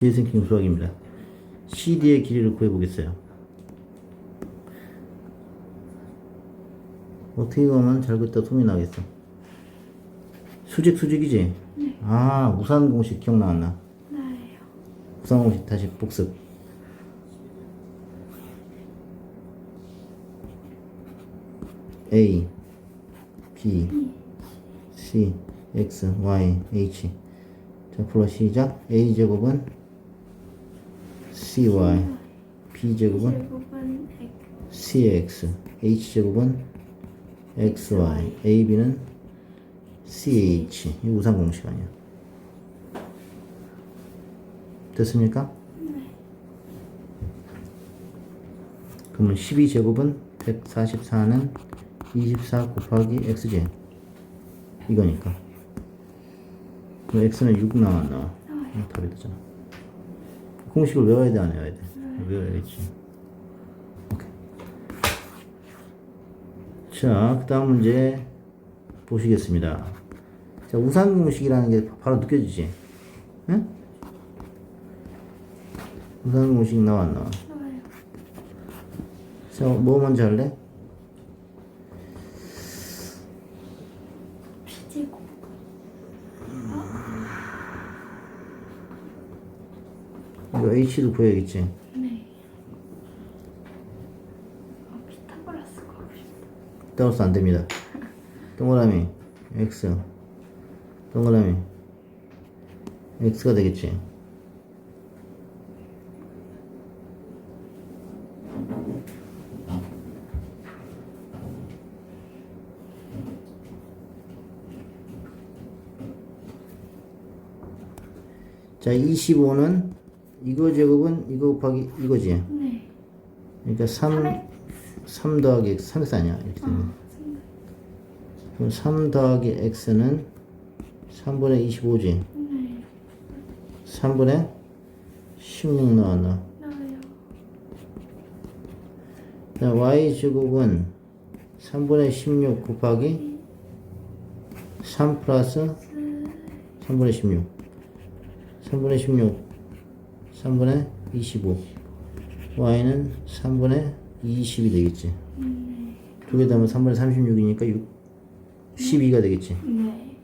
비생킹 수학입니다. CD의 길이를 구해보겠어요. 어떻게 가면 잘 긋다 소리 나겠어. 수직 수직이지? 아 우산 공식 기억나왔나? 나요. 우산 공식 다시 복습. A, B, C, X, Y, H. 자, 불러 시작. A 제곱은 CY, B 제곱은 제곱은 X. CX, H 제곱은 XY, AB는 CH. 이 우산 공식 아니야. 됐습니까? 그러면 12제곱은 144는 24 곱하기 X제. 이거니까. 그럼 X는 6 나와, 안 나와? 응, 답이 되잖아. 공식을 외워야 돼, 안 외워야 돼? 외워야겠지. 오케이. 자, 그 다음 문제 보시겠습니다. 자, 우산 공식이라는 게 바로 느껴지지? 응? 우산 공식? 나와요. 자, 뭐 먼저 할래? B제곱. 이거 H를 구해야겠지? 네. 어, 피타고라스가 하고 싶다. 따라서 안 됩니다. 동그라미 X 동그라미 X가 되겠지. 자, 25는 이거 제곱은 이거 곱하기 이거지. 네. 그러니까 3, 3 더하기 X, 3X 아니야. 이렇게 되면. 아, 그럼 3 더하기 x는 3분의 25지. 네. 3분의 16 나왔나? 나와요. 자, y 제곱은 3분의 16 곱하기 3 플러스 3분의 16. 3분의 16. 3분의 25. y는 3분의 20이 되겠지. 두개 더하면 3분의 36이니까 6. 12가 되겠지. 네.